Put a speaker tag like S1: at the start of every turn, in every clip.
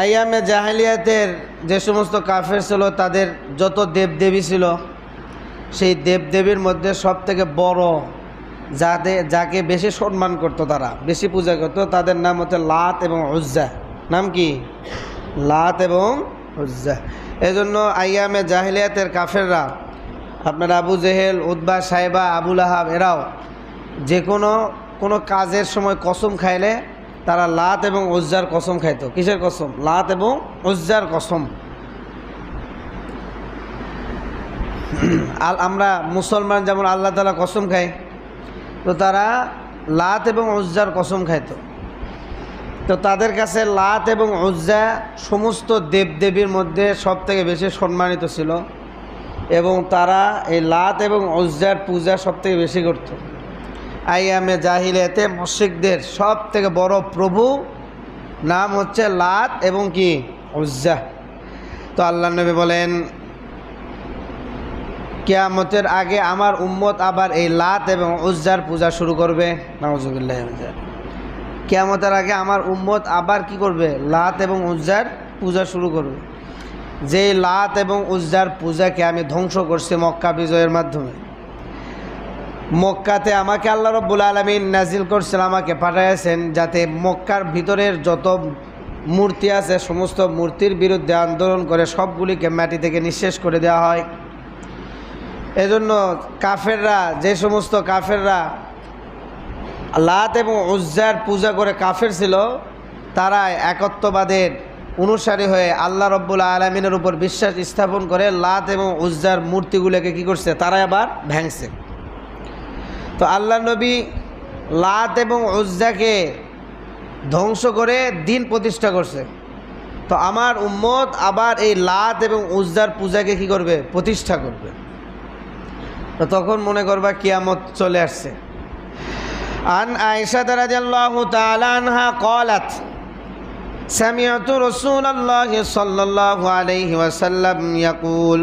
S1: আইয়ামে জাহালিয়াতের যে সমস্ত কাফের ছিল, তাদের যত দেবদেবী ছিল, সেই দেবদেবীর মধ্যে সব থেকে বড় যাতে, যাকে বেশি সম্মান করতো তারা, বেশি পূজা করতো, তাদের নাম হচ্ছে লাত এবং উজ্জা। নাম কি? লাত এবং উজ্জা। এজন্য আইয়ামে জাহিলিয়াতের কাফেররা, আপনার আবু জেহেল উদ্বা সাহেবা আবুল আহাব, এরাও যে কোনো কোনো কাজের সময় কসম খাইলে তারা লাত এবং উজ্জার কসম খাইতো। কিসের কসম? লাত এবং উজ্জার কসম। আল আমরা মুসলমান যেমন আল্লাহ তালা কসম খায় তো তারা লাত এবং উজ্জার কসম খাইতো। তো তাদের কাছে লাত এবং উজ্জা সমস্ত দেবদেবীর মধ্যে সব থেকে বেশি সম্মানিত ছিল এবং তারা এই লাত এবং উজ্জার পূজা সব থেকে বেশি করত। আইয়ামে জাহিলিয়াতে মসজিদদের সব থেকে বড় প্রভু নাম হচ্ছে লাত এবং কি? উজ্জা। তো আল্লাহ নবী বলেন, কেয়ামতের আগে আমার উম্মত আবার এই লাত এবং উজ্জার পূজা শুরু করবে। নওয়াজুবিল্লাহ কেয়ামতের আগে আমার উম্মত আবার কি করবে? লাত এবং উজ্জার পূজা শুরু করবে। যে লাত এবং উজ্জার পূজাকে আমি ধ্বংস করছি মক্কা বিজয়ের মাধ্যমে। মক্কাতে আমাকে আল্লাহ রব্বুল আলমিন নাজিল করছেন, আমাকে পাঠাইছেন যাতে মক্কার ভিতরের যত মূর্তি আছে, সমস্ত মূর্তির বিরুদ্ধে আন্দোলন করে সবগুলিকে মাটি থেকে নিঃশেষ করে দেওয়া হয়। এজন্য কাফেররা, যে সমস্ত কাফেররা লাত এবং উজ্জার পূজা করে কাফের ছিল, তারা একত্ববাদের অনুসারী হয়ে আল্লাহ রব্বুল আলমিনের উপর বিশ্বাস স্থাপন করে লাত এবং উজ্জার মূর্তিগুলোকে কি করছে? তারা আবার ভ্যাংছে তো আল্লাহ নবী লাত এবং উজ্জাকে ধ্বংস করে দিন প্রতিষ্ঠা করছে তো আমার উম্মত আবার এই লাত এবং উজ্জার পূজাকে কি করবে প্রতিষ্ঠা করবে তো তখন মনে করবা কিয়ামত চলে আসছে عن عائشة رضي الله تعالى عنها قالت سمعت رسول الله صلى الله عليه وسلم يقول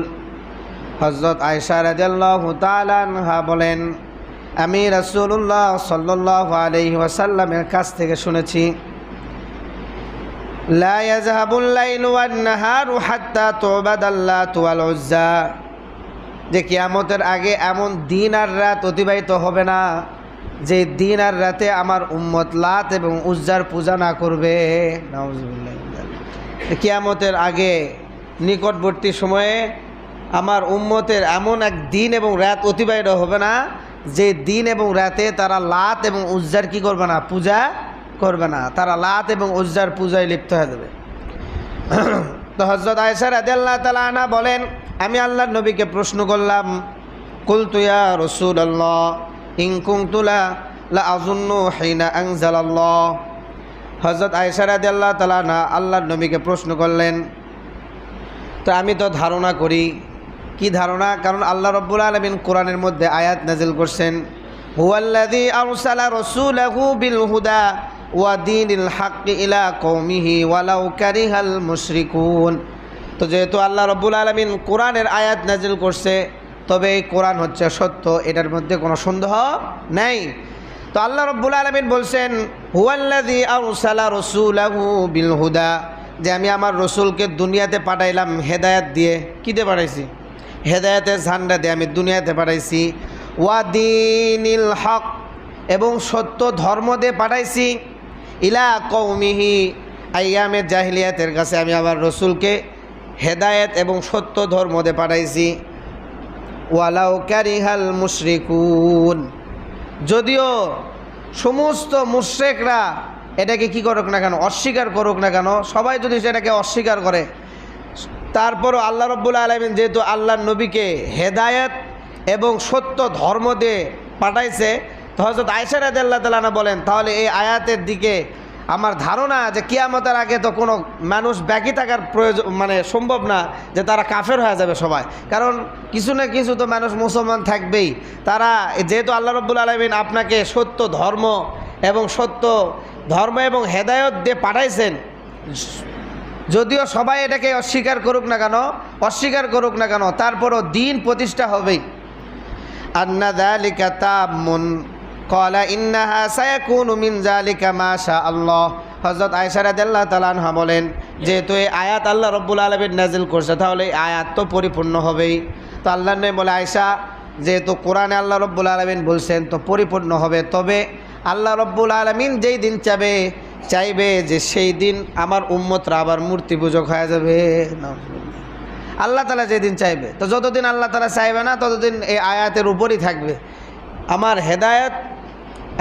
S1: হজরত আয়সা রাদিয়াল্লাহ তালানহা বলেন আমি রাসূলুল্লাহ সাল্লাল্লাহু আলাইহি ওয়াসাল্লামের কাছ থেকে শুনেছি যে কিয়ামতের আগে এমন দিন আর রাত অতিবাহিত হবে না, যে দিন আর রাতে আমার উম্মত লাত এবং উজ্জার পূজা না করবে। কিয়ামতের আগে নিকটবর্তী সময়ে আমার উম্মতের এমন এক দিন এবং রাত অতিবাহিত হবে না যে দিন এবং রাতে তারা লাত এবং উজ্জার কি করবে না? পূজা করবে না। তারা লাত এবং উজ্জার পূজায় লিপ্ত হয়ে যাবে। তো হজরত আয়সার আদাল্লাহ তালা আনা বলেন, আমি আল্লাহর নবীকে প্রশ্ন করলাম কুলতুয়া রসুল আল্লাহ ইংকুংতুলা লা আজুন্নু হাইনা আংজালাল্লাহ হজরত আয়সার আদাল্লাহ তালা না আল্লাহর নবীকে প্রশ্ন করলেন, তো আমি তো ধারণা করি কি ধারণা? কারণ আল্লাহ রব্বুল আলমিন কোরআনের মধ্যে আয়াত নাজিল করছেন হুয়াল্লাদি আরসালা রসুলাহু বিল হুদা ওয়া দিনিল হাক্কি ইলা কৌমিহি ওয়ালাউ কারিহাল মুশরিকুন। তো যেহেতু আল্লাহ রব্বুল আলমিন কোরআনের আয়াত নাজিল করছে, তবে এই কোরআন হচ্ছে সত্য, এটার মধ্যে কোনো সন্দেহ নেই। তো আল্লাহ রব্বুল আলমিন বলছেন হুয়াল্লাদি আরসালা রসুলাহু বিল হুদা, যে আমি আমার রসুলকে দুনিয়াতে পাঠাইলাম হেদায়াত দিয়ে কী দিয়ে পাঠাইছি? হেদায়াতের ঝান্ডা দিয়ে আমি দুনিয়াতে পাঠাইছি। ওয়াদিনিল হক এবং সত্য ধর্ম দিয়ে পাঠাইছি। ইলা কৌমিহি আইয়ামের জাহিলিয়াতের কাছে আমি আমার রসুলকে হেদায়েত এবং সত্য ধর্ম দিয়ে পাঠাইছি। ওয়ালাউ ক্যারিহাল মুশরিকুন। যদিও সমস্ত মুশ্রেকরা এটাকে কি করুক না কেন, অস্বীকার করুক না কেন, সবাই যদি সেটাকে অস্বীকার করে তারপরও আল্লাহ রব্বুল আলমিন যেহেতু আল্লাহ নবীকে হেদায়েত এবং সত্য ধর্ম দিয়ে পাঠাইছে, তো হজরত আয়সার আদাল্লাহ তালানা বলেন, তাহলে এই আয়াতের দিকে আমার ধারণা যে কিয়ামতের আগে তো কোনো মানুষ ব্যাকি থাকার প্রয়োজন মানে সম্ভব না যে তারা কাফের হয়ে যাবে সবাই। কারণ কিছু না কিছু তো মানুষ মুসলমান থাকবেই। তারা যেহেতু আল্লাহ রব্বুল আলমিন আপনাকে সত্য ধর্ম এবং সত্য ধর্ম এবং হেদায়ত দিয়ে পাঠাইছেন যদিও সবাই এটাকে অস্বীকার করুক না কেন, অস্বীকার করুক না কেন, তারপরও দিন প্রতিষ্ঠা হবেই। আন্না তামুন কলা ইন্নাহা সায়াকুনু মিন জালিকা মা শা আল্লাহ। রাদিয়াল্লাহু তাআলা আনহা বলেন, যেহেতু এই আয়াত আল্লাহ রব্বুল আলমীর নাজিল করছে, তাহলে এই আয়াত তো পরিপূর্ণ হবেই। তো আল্লাহ নয় বলে আয়সা যেহেতু কোরআনে আল্লাহ রব্বুল আলমিন বলছেন, তো পরিপূর্ণ হবে। তবে আল্লাহ রব্বুল আলমিন যেই দিন চাবে চাইবে যে সেই দিন আমার উম্মতরা আবার মূর্তি পূজক হয়ে যাবে। আল্লাহ তালা যেদিন চাইবে, তো যতদিন আল্লাহ তালা চাইবে না, ততদিন এই আয়াতের উপরই থাকবে। আমার হেদায়ত,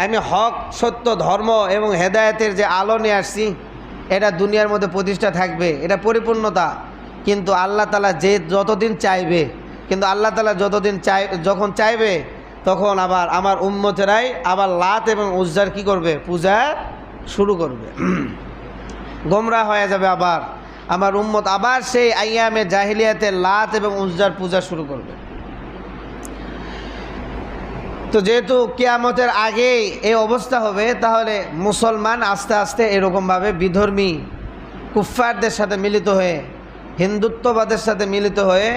S1: আমি হক, সত্য, ধর্ম এবং হেদায়েতের যে আলো নিয়ে আসছি, এটা দুনিয়ার মধ্যে প্রতিষ্ঠা থাকবে, এটা পরিপূর্ণতা। কিন্তু আল্লাহ তালা যে যতদিন চাইবে, কিন্তু আল্লাহ তালা যতদিন চাই, যখন চাইবে, তখন আবার আমার উম্মতেরাই আবার লাত এবং উজ্জার কি করবে? পূজা শুরু করবে। গোমরা হয়ে যাবে আবার। আমার উম্মত আবার সেই আইয়ামে জাহিলিয়াতে লাত এবং উজ্জার পূজা শুরু করবে। তো যেহেতু কেয়ামতের আগেই এই অবস্থা হবে, তাহলে মুসলমান আস্তে আস্তে এরকমভাবে বিধর্মী কুফফারদের সাথে মিলিত হয়ে, হিন্দুত্ববাদের সাথে মিলিত হয়ে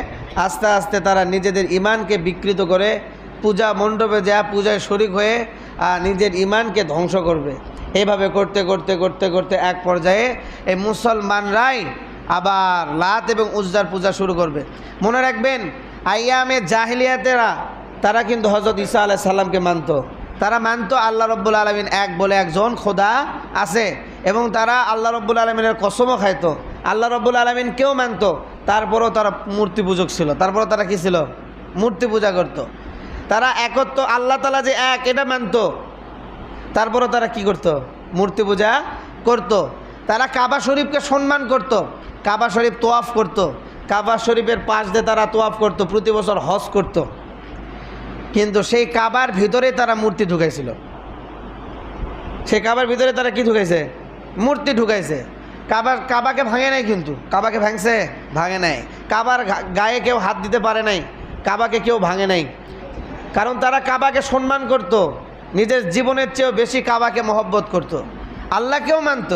S1: আস্তে আস্তে তারা নিজেদের ইমানকে বিকৃত করে পূজা মণ্ডপে যা পূজায় শরিক হয়ে নিজের ইমানকে ধ্বংস করবে। এইভাবে করতে করতে করতে করতে এক পর্যায়ে এই মুসলমানরাই আবার লাত এবং উজ্জার পূজা শুরু করবে। মনে রাখবেন, আইয়ামে জাহিলিয়াতেরা, তারা কিন্তু হজরত ঈসা আলাহ সাল্লামকে মানত। তারা মানত আল্লাহ রব্বুল আলমিন এক বলে একজন খোদা আছে এবং তারা আল্লাহ রব্বুল আলমিনের কসমও খাইত। আল্লাহ রব্বুল আলমিন কেউ মানত। তারপরও তারা মূর্তি পূজক ছিল। তারপরও তারা কী ছিল? মূর্তি পূজা করত। তারা একত্র আল্লাহ তালা যে এক, এটা মানত। তারপরও তারা কি করত? মূর্তি পূজা করত। তারা কাবা শরীফকে সম্মান করত। কাবা শরীফ তোয়াফ করত। কাবা শরীফের পাশ দিয়ে তারা তোয়াফ করত, প্রতি বছর হজ করতো। কিন্তু সেই কাবার ভিতরে তারা মূর্তি ঢুকাইছিল। সেই কাবার ভিতরে তারা কি ঢুকাইছে? মূর্তি ঢুকাইছে। কাবার কাবাকে ভাঙে নাই কিন্তু। কাবাকে ভাঙছে? ভাঙে নাই। কাবার গায়ে কেউ হাত দিতে পারে নাই। কাবাকে কেউ ভাঙে নাই। কারণ তারা কাবাকে সম্মান করত। নিজের জীবনের চেয়েও বেশি কাবাকে মহব্বত করত। আল্লাহকেও মানত,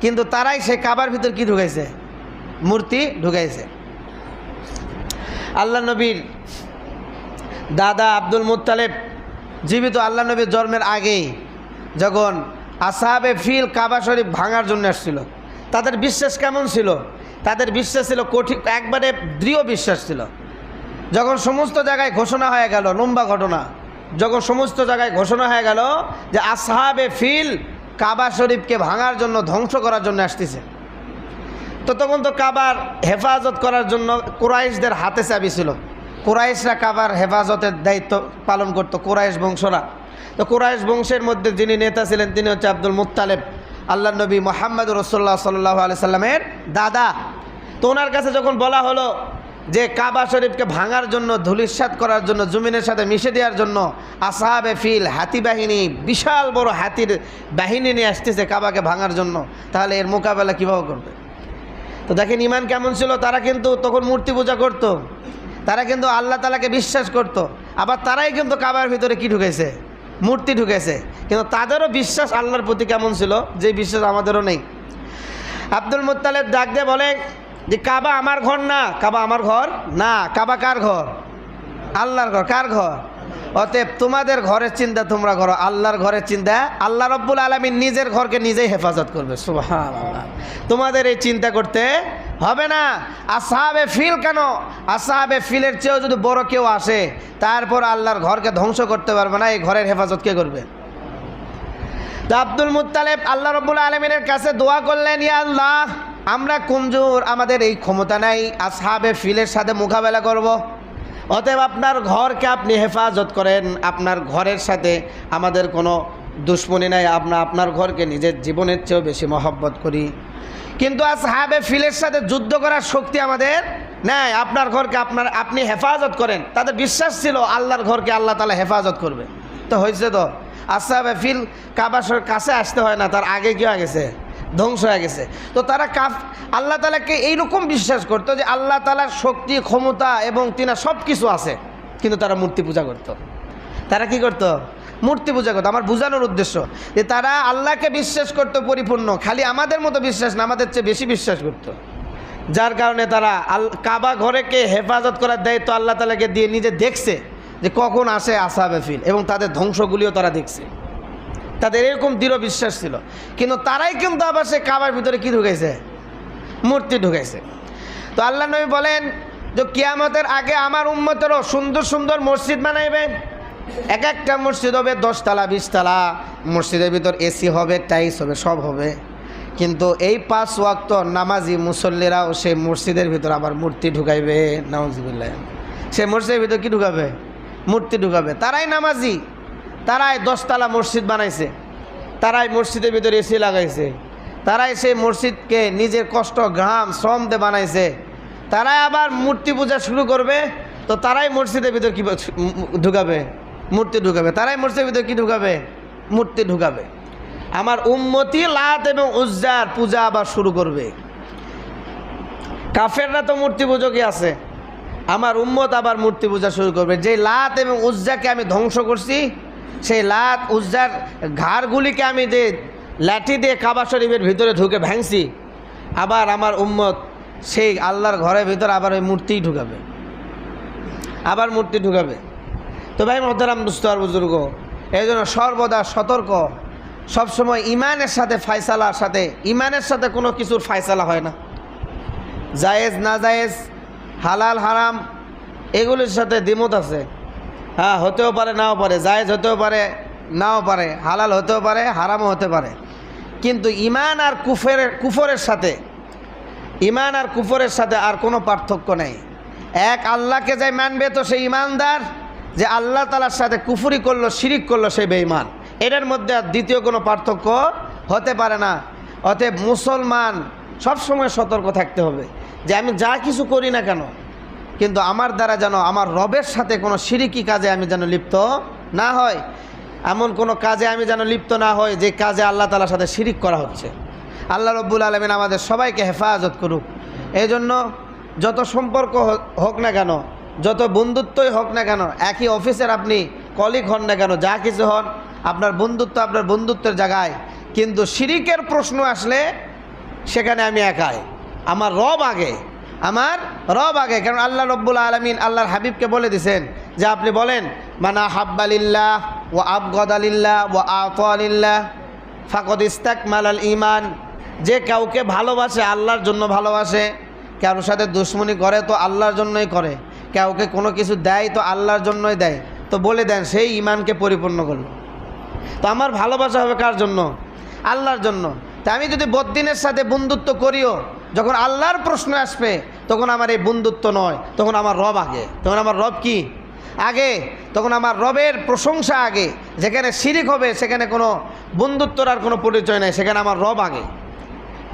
S1: কিন্তু তারাই সেই কাবার ভিতর কি ঢুকাইছে? মূর্তি ঢুকাইছে। আল্লাহ নবীর দাদা আব্দুল মুতালেব জীবিত আল্লাহ নবীর জন্মের আগেই যখন আসাহাবে ফিল কাবা শরীফ ভাঙার জন্য আসছিল তাদের বিশ্বাস কেমন ছিল? তাদের বিশ্বাস ছিল কঠিন, একবারে দৃঢ় বিশ্বাস ছিল। যখন সমস্ত জায়গায় ঘোষণা হয়ে গেল, লম্বা ঘটনা যখন সমস্ত জায়গায় ঘোষণা হয়ে গেল যে আসাহাবে ফিল কাবা শরীফকে ভাঙার জন্য, ধ্বংস করার জন্য আসতেছে। তো তখন তো কাবার হেফাজত করার জন্য কোরাইশদের হাতে চাবি ছিল। কোরাইশরা কাবার হেফাজতের দায়িত্ব পালন করতো, কোরাইশ বংশরা। তো কোরাইশ বংশের মধ্যে যিনি নেতা ছিলেন, তিনি হচ্ছে আব্দুল মুতালেব আল্লাহ নবী মোহাম্মদ রসোল্লা সাল্লাহ আলি সাল্লামের দাদা। তো ওনার কাছে যখন বলা হলো যে কাবা শরীফকে ভাঙার জন্য ধুলিস্বাদ করার জন্য, জমিনের সাথে মিশে দেওয়ার জন্য আসাহাবে ফিল হাতি বাহিনী, বিশাল বড় হাতির বাহিনী নিয়ে আসতেছে কাবাকে ভাঙার জন্য। তাহলে এর মোকাবেলা কীভাবে করবে? তো দেখেন ইমান কেমন ছিল? তারা কিন্তু তখন মূর্তি পূজা করতো। তারা কিন্তু আল্লাহ তালাকে বিশ্বাস করত। আবার তারাই কিন্তু কাবার ভিতরে কি ঢুকেছে? মূর্তি ঢুকেছে। কিন্তু তাদেরও বিশ্বাস আল্লাহর প্রতি কেমন ছিল? যে বিশ্বাস আমাদেরও নেই। আব্দুল মুতালেব ডাক দিয়ে বলে যে কাবা আমার ঘর না, কাবা আমার ঘর না, কাবা কার ঘর? আল্লাহর ঘর, কার ঘর? অতএব তোমাদের ঘরের চিন্তা তোমরা করো, আল্লাহর ঘরের চিন্তা আল্লাহ রব্বুল আলমী নিজের ঘরকে নিজেই হেফাজত করবে সুহান তোমাদের এই চিন্তা করতে হবে না। আসাহাবে ফিল কেন? আসাহাবে ফিলের চেয়েও যদি বড় কেউ আসে, তারপর আল্লাহর ঘরকে ধ্বংস করতে পারবে না, এই ঘরের হেফাজত কে করবে? তো আব্দুল মুতালেব আল্লাহ রব্বুল আলমিনের কাছে দোয়া করলেন, ইয়া আল্লাহ আমরা কুমজোর আমাদের এই ক্ষমতা নাই, আসহাবে ফিলের সাথে মোকাবেলা করব। অতএব আপনার ঘরকে আপনি হেফাজত করেন, আপনার ঘরের সাথে আমাদের কোনো দুশ্মনী নাই, আমরা আপনার ঘরকে নিজের জীবনের চেয়েও বেশি মহব্বত করি। কিন্তু আজ হাবে ফিলের সাথে যুদ্ধ করার শক্তি আমাদের নাই, আপনার ঘরকে আপনার, আপনি হেফাজত করেন। তাদের বিশ্বাস ছিল আল্লাহর ঘরকে আল্লাহ তালা হেফাজত করবে। তো হয়েছে তো আসাবে ফিল কাবাসর কাছে আসতে হয় না, তার আগে কি হয়ে গেছে? ধ্বংস হয়ে গেছে তো তারা কাফ, আল্লাহ তালাকে এইরকম বিশ্বাস করতো যে আল্লাহ তালার শক্তি, ক্ষমতা এবং তিনা সব কিছু আছে, কিন্তু তারা মূর্তি পূজা করত। তারা কি করতো মূর্তি পূজা করতো আমার বোঝানোর উদ্দেশ্য যে তারা আল্লাহকে বিশ্বাস করতো পরিপূর্ণ, খালি আমাদের মতো বিশ্বাস না, আমাদের চেয়ে বেশি বিশ্বাস করত। যার কারণে তারা আল, কাবা ঘরেকে হেফাজত করার দায়িত্ব আল্লাহ তালাকে দিয়ে নিজে দেখছে যে কখন আসে আসাবে ফিল এবং তাদের ধ্বংসগুলিও তারা দেখছে তাদের এরকম দৃঢ় বিশ্বাস ছিল। কিন্তু তারাই কিন্তু আবার সে কাবার ভিতরে কি ঢুকেছে মূর্তি ঢুকাইছে। তো আল্লাহ নবী বলেন যে কিয়ামতের আগে আমার উম্মতেরও সুন্দর সুন্দর মসজিদ বানাইবে এক একটা মসজিদ হবে দশতলা, বিশতলা। মসজিদের ভিতর এসি হবে টাইস হবে, সব হবে। কিন্তু এই পাঁচ ওয়াক্ত নামাজি মুসল্লিরাও সেই মসজিদের ভিতর আবার মূর্তি ঢুকাইবে, নাউজিবুল্লাহ। সে মসজিদের ভিতর কি ঢুকাবে? মূর্তি ঢুকাবে। তারাই নামাজি। তারাই দশতলা মসজিদ বানাইছে। তারাই মসজিদের ভিতরে এসি লাগাইছে। তারাই সেই মসজিদকে নিজের কষ্ট ঘাম শ্রম দিয়ে বানাইছে। তারাই আবার মূর্তি পূজা শুরু করবে, তো তারাই মসজিদের ভিতর কী ঢুকাবে? মূর্তি ঢুকাবে। তারাই মসজিদের ভিতর কি ঢুকাবে? মূর্তি ঢুকাবে। আমার উম্মতি লাত এবং উজ্জার পূজা আবার শুরু করবে। কাফেররা তো মূর্তি পুজোকে আছে। আমার উম্মত আবার মূর্তি পূজা শুরু করবে। যে লাত এবং উজ্জাকে আমি ধ্বংস করছি সেই লাত, উজ্জার ঘাড়গুলিকে আমি যে লাঠি দিয়ে কাবা শরীফের ভিতরে ঢুকে ভাঙছি, আবার আমার উম্মত সেই আল্লাহর ঘরের ভিতরে আবার ওই মূর্তিই ঢুকাবে। আবার মূর্তি ঢুকাবে। তো ভাই মহতারাম দুস্তর বুজুর্গ, এই জন্য সর্বদা সতর্ক। সবসময় ইমানের সাথে ফায়সালার সাথে, ইমানের সাথে কোনো কিছুর ফায়সালা হয় না। জায়েজ না জায়েজ, হালাল, হারাম, এগুলির সাথে দ্বিমত আছে। হ্যাঁ হতেও পারে, নাও পারে, জায়েজ হতেও পারে, নাও পারে, হালাল হতেও পারে, হারামও হতে পারে। কিন্তু ইমান আর কুফের, কুফরের সাথে ইমান আর কুফরের সাথে আর কোনো পার্থক্য নেই। এক আল্লাহকে যাই মানবে তো সে ইমানদার যে আল্লাহ তালার সাথে কুফুরি করল, শিরিক করল, সে বেঈমান। এটার মধ্যে আর দ্বিতীয় কোনো পার্থক্য হতে পারে না। অতএব মুসলমান সবসময় সতর্ক থাকতে হবে যে আমি যা কিছু করি না কেন কিন্তু আমার দ্বারা যেন আমার রবের সাথে কোনো সিরিকি কাজে আমি যেন লিপ্ত না হয় এমন কোনো কাজে আমি যেন লিপ্ত না হয় যে কাজে আল্লাহ তালার সাথে শিরিক করা হচ্ছে। আল্লাহ রব্বুল আলমিন আমাদের সবাইকে হেফাজত করুক। এই জন্য যত সম্পর্ক হোক না কেন, যত বন্ধুত্বই হোক না কেন, একই অফিসের আপনি কলিগ হন না কেন, যা কিছু হন, আপনার বন্ধুত্ব আপনার বন্ধুত্বের জায়গায়। কিন্তু শিরিকের প্রশ্ন আসলে সেখানে আমি একাই। আমার রব আগে আমার রব আগে, কারণ আল্লাহ রব্বুল আলমিন আল্লাহর হাবিবকে বলে দিছেন যে আপনি বলেন, মানা হাব্বালিল্লাহ ও আবগদ আলিল্লাহ ও আত আলিল্লাহ ফাকদ ইস্তাক মালাল ইমান যে কাউকে ভালোবাসে, আল্লাহর জন্য ভালোবাসে, কারোর সাথে দুশ্মনী করে তো আল্লাহর জন্যই করে, কাউকে কোনো কিছু দেয় তো আল্লাহর জন্যই দেয়। তো বলে দেন, সেই ইমানকে পরিপূর্ণ করল। তো আমার ভালোবাসা হবে কার জন্য? আল্লাহর জন্য। তা আমি যদি বদ্দিনের সাথে বন্ধুত্ব করিও যখন আল্লাহর প্রশ্ন আসবে, তখন আমার এই বন্ধুত্ব নয়, তখন আমার রব আগে। তখন আমার রব কি? আগে। তখন আমার রবের প্রশংসা আগে। যেখানে শিরিক হবে, সেখানে কোনো বন্ধুত্বর আর কোনো পরিচয় নেই, সেখানে আমার রব আগে।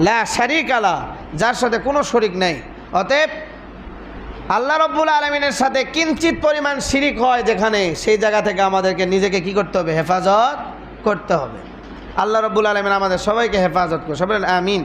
S1: লা শারিক আলা, যার সাথে কোনো শরিক নেই। অতএব আল্লাহ রব্বুল আলমিনের সাথে কিঞ্চিত পরিমাণ শিরিক হয় যেখানে, সেই জায়গা থেকে আমাদেরকে নিজেকে কি করতে হবে? হেফাজত করতে হবে। আল্লাহ রব্বুল আলমিন আমাদের সবাইকে হেফাজত করে সবাই আমিন।